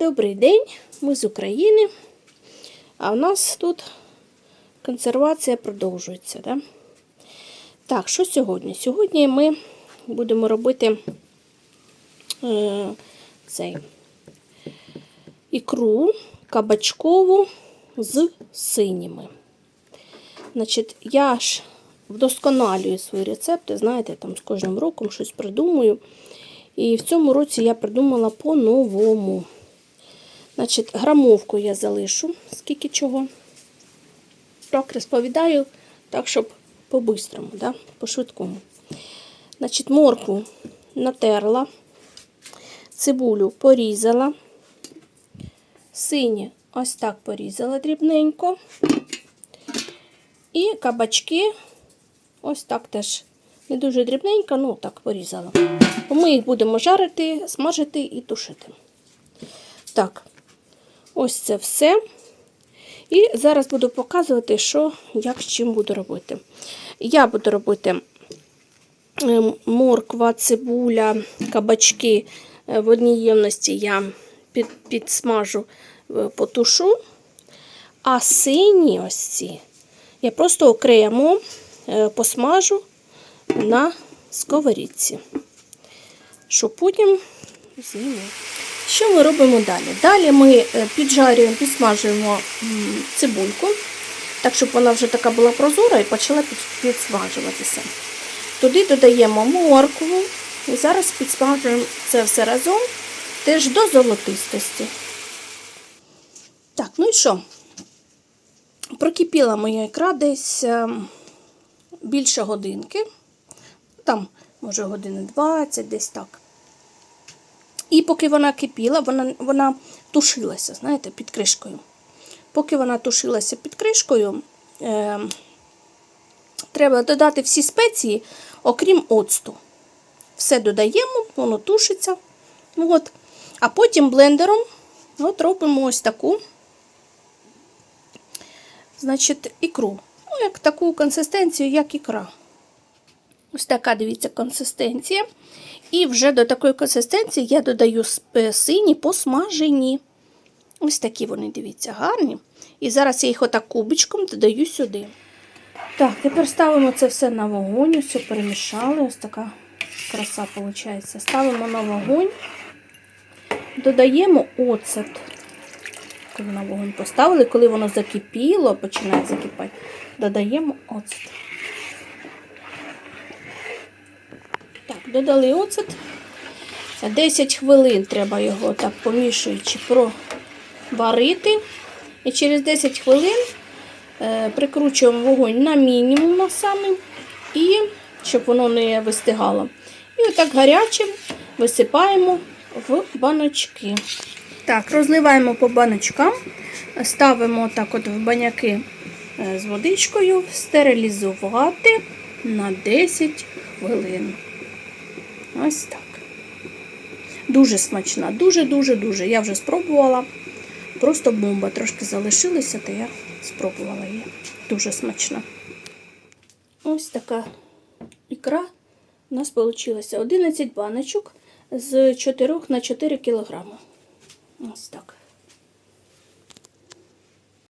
Добрий день, ми з України. А у нас тут консервація продовжується. Да? Так, що сьогодні? Сьогодні ми будемо робити е, цей ікру кабачкову з синіми. Значить, я ж вдосконалюю свої рецепти, знаєте, там з кожним роком щось придумую. І в цьому році я придумала по-новому. Значить, грамовку я залишу, скільки чого. Так, розповідаю, так, щоб по-бистрому, да? по-швидкому. Значить, моркву натерла, цибулю порізала, сині ось так порізала дрібненько. І кабачки ось так теж не дуже дрібненько, ну так порізала. Ми їх будемо жарити, смажити і тушити. Так, ось це все. І зараз буду показувати, що, як з чим буду робити. Я буду робити е, морква, цибуля, кабачки е, в одній ємності я під, підсмажу, е, потушу. А сині ось ці я просто окремо е, посмажу на сковорідці, щоб потім зніму. Що ми робимо далі? Далі ми е, піджарюємо, підсмажуємо цибульку, так, щоб вона вже така була прозора і почала підсмажуватися. Туди додаємо моркву і зараз підсмажуємо це все разом теж до золотистості. Так, ну і що? Прокипіла моя ікра десь е, більше годинки. Там, може, години 20, десь так. І поки вона кипіла, вона, вона тушилася, знаєте, під кришкою. Поки вона тушилася під кришкою, е, треба додати всі спеції, окрім оцту. Все додаємо, воно тушиться. Ну, От. А потім блендером от робимо ось таку значить, ікру. Ну, як таку консистенцію, як ікра. Ось така, дивіться, консистенція. І вже до такої консистенції я додаю сині посмажені. Ось такі вони, дивіться, гарні. І зараз я їх отак кубичком додаю сюди. Так, тепер ставимо це все на вогонь, все перемішали. Ось така краса виходить. Ставимо на вогонь, додаємо оцет. Коли на вогонь поставили, коли воно закипіло, починає закипати, додаємо оцет. Додали оцет. 10 хвилин треба його так помішуючи проварити. І через 10 хвилин е, прикручуємо вогонь на мінімум самий, і щоб воно не вистигало. І отак гарячим висипаємо в баночки. Так, розливаємо по баночкам, ставимо так от в баняки е, з водичкою, стерилізувати на 10 хвилин. Ось так. Дуже смачна, дуже-дуже-дуже. Я вже спробувала. Просто бомба. Трошки залишилася, то я спробувала її. Дуже смачна. Ось така ікра у нас вийшло 11 баночок з 4 на 4 кілограми. Ось так.